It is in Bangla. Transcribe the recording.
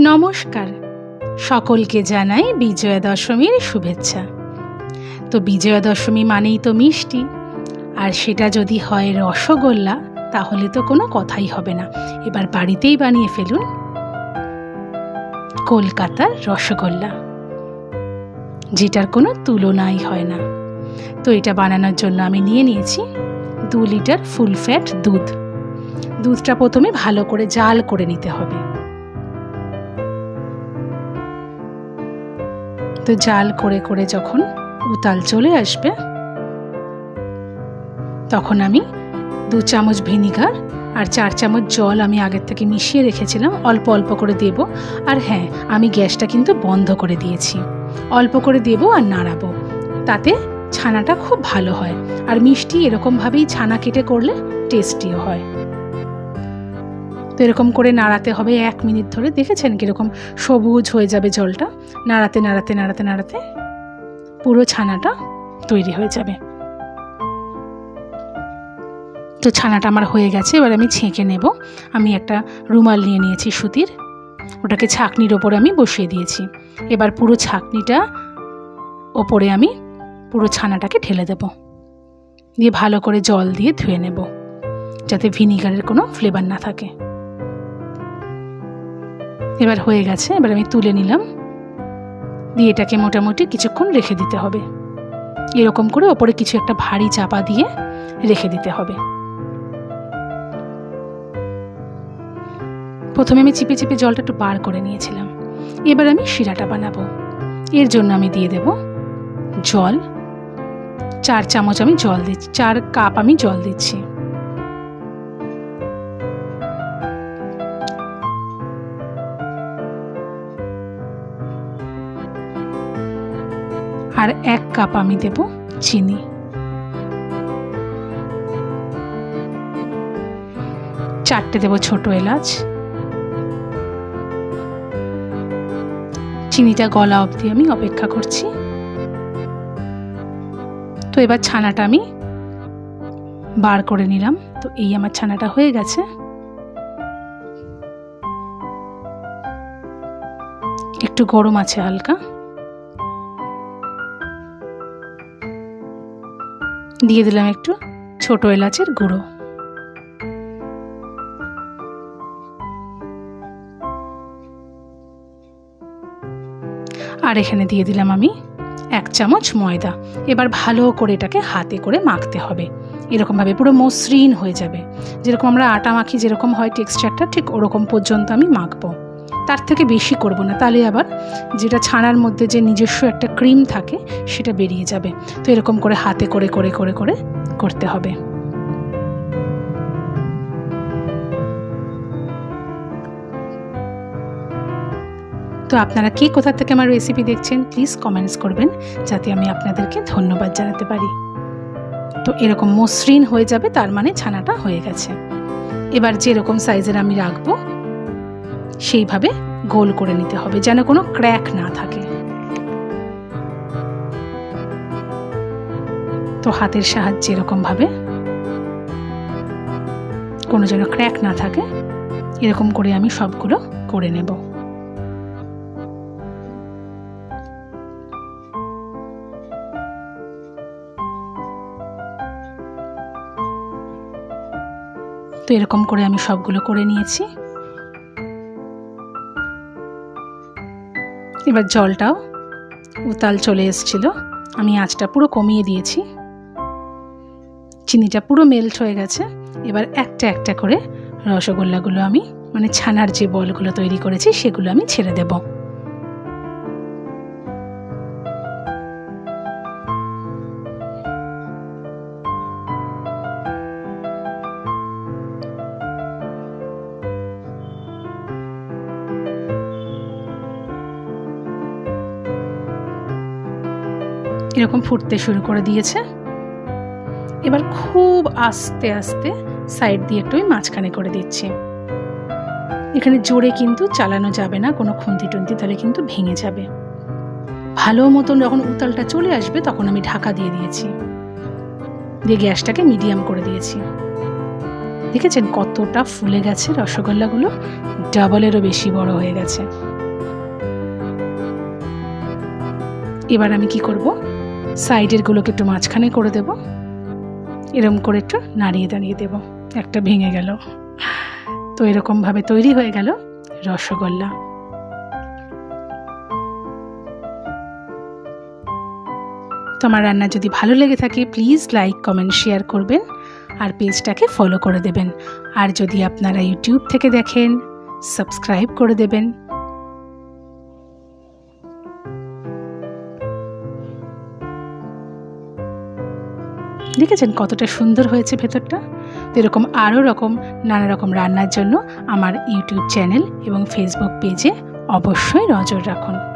নমস্কার। সকলকে জানাই বিজয়া দশমীর শুভেচ্ছা। তো বিজয়া দশমী মানেই তো মিষ্টি। আর সেটা যদি হয় রসগোল্লা, তাহলে তো কোনো কথাই হবে না। এবার বাড়িতেই বানিয়ে ফেলুন কলকাতার রসগোল্লা। যেটার কোনো তুলনাই হয় না। তো এটা বানানোর জন্য আমি নিয়ে নিয়েছি দু লিটার ফুল ফ্যাট দুধ। দুধটা প্রথমে ভালো করে জাল করে নিতে হবে। তো জাল করে করে যখন উতাল চলে আসবে, তখন আমি দু চামচ ভিনিগার আর চার চামচ জল আমি আগের থেকে মিশিয়ে রেখেছিলাম, অল্প অল্প করে দেব। আর হ্যাঁ আমি গ্যাসটা কিন্তু বন্ধ করে দিয়েছি। অল্প করে দেব আর নাড়াবো। তাতে ছানাটা খুব ভালো হয়। আর মিষ্টি এরকমভাবেই ছানা কেটে করলে টেস্টিও হয়। তো এরকম করে নাড়াতে হবে এক মিনিট ধরে। দেখেছেন কীরকম সবুজ হয়ে যাবে জলটা? নাড়াতে নাড়াতে নাড়াতে নাড়াতে পুরো ছানাটা তৈরি হয়ে যাবে। তো ছানাটা আমার হয়ে গেছে, এবার আমি ছেঁকে নেব। আমি একটা রুমাল নিয়ে নিয়েছি সুতির। ওটাকে ছাকনির ওপরে আমি বসিয়ে দিয়েছি। এবার পুরো ছাকনিটা ওপরে আমি পুরো ছানাটাকে ঢেলে দেব। দিয়ে ভালো করে জল দিয়ে ধুয়ে নেব, যাতে ভিনিগারের কোনো ফ্লেভার না থাকে। এবার হয়ে গেছে, এবার আমি তুলে নিলাম। দিয়ে এটাকে মোটামুটি কিছুক্ষণ রেখে দিতে হবে। এরকম করে ওপরে কিছু একটা ভারী চাপা দিয়ে রেখে দিতে হবে। প্রথমে আমি চিপে চিপে জলটা একটু বার করে নিয়েছিলাম। এবার আমি শিরাটা বানাবো। এর জন্য আমি দিয়ে দেব জল। চার চামচ আমি জল দিচ্ছি, চার কাপ আমি জল দিচ্ছি। আর এক কাপ আমি দেব চিনি। চারটে দেব ছোট এলাচ। চিনিটা গলা অবধি আমি অপেক্ষা করছি। তো এবার ছানাটা আমি বার করে নিলাম। তো এই আমার ছানাটা হয়ে গেছে। একটু গরম আছে হালকা। দিয়ে দিলাম একটু ছোট এলাচের গুঁড়ো। আর এখানে দিয়ে দিলাম আমি এক চামচ ময়দা। এবার ভালো করে এটাকে হাতে করে মাখতে হবে। এরকমভাবে পুরো মসৃণ হয়ে যাবে। যেরকম আমরা আটা মাখি যেরকম হয় টেক্সচারটা, ঠিক ওরকম পর্যন্ত আমি মাখবো। তার থেকে বেশি করব না। তাহলে আবার যেটা ছানার মধ্যে যে নিজস্ব একটা ক্রিম থাকে, সেটা বেরিয়ে যাবে। তো এরকম করে হাতে করে করে করে করে করতে হবে। তো আপনারা কে কোথা থেকে আমার রেসিপি দেখছেন প্লিজ কমেন্টস করবেন, যাতে আমি আপনাদেরকে ধন্যবাদ জানাতে পারি। তো এরকম মসৃণ হয়ে যাবে, তার মানে ছানাটা হয়ে গেছে। এবার যেরকম সাইজের আমি রাখব সেইভাবে গোল করে নিতে হবে যেন কোনো ক্র্যাক না থাকে। তো হাতের সাহায্যে এরকমভাবে কোনো যেন ক্র্যাক না থাকে, এরকম করে আমি সবগুলো করে নেব। তো এরকম করে আমি সবগুলো করে নিয়েছি। এবার জলটাও উতাল চলে এসছিল। আমি আঁচটা পুরো কমিয়ে দিয়েছি। চিনিটা পুরো মেল্ট হয়ে গেছে। এবার একটা একটা করে রসগোল্লাগুলো আমি মানে ছানার যে বলগুলো তৈরি করেছি, সেগুলো আমি ছেড়ে দেবো। এরকম ফুটতে শুরু করে দিয়েছে। এবার খুব আস্তে আস্তে সাইড দিয়ে একটু মাঝখানে করে দিচ্ছি। এখানে জোরে কিন্তু চালানো যাবে না, কোনো খুন্তি টুন্তি তাহলে কিন্তু ভেঙে যাবে। ভালো মতন যখন উতালটা চলে আসবে তখন আমি ঢাকা দিয়ে দিয়েছি। দিয়ে গ্যাসটাকে মিডিয়াম করে দিয়েছি। দেখেছেন কতটা ফুলে গেছে রসগোল্লাগুলো? ডাবলেরও বেশি বড় হয়ে গেছে। এবার আমি কি করব? সাইডের গুলোকে একটু মাঝখানে করে দেব। এরকম করে একটু নাড়িয়ে দাঁড়িয়ে দেব। একটা ভেঙে গেল। তো এরকমভাবে তৈরি হয়ে গেল রসগোল্লা। তোমার রান্না যদি ভালো লেগে থাকে প্লিজ লাইক কমেন্ট শেয়ার করবেন আর পেজটাকে ফলো করে দেবেন। আর যদি আপনারা ইউটিউব থেকে দেখেন সাবস্ক্রাইব করে দেবেন। দেখেছেন কতটা সুন্দর হয়েছে ভেতরটা? তো এরকম আরও রকম নানা রকম রান্নার জন্য আমার ইউটিউব চ্যানেল এবং ফেসবুক পেজে অবশ্যই নজর রাখুন।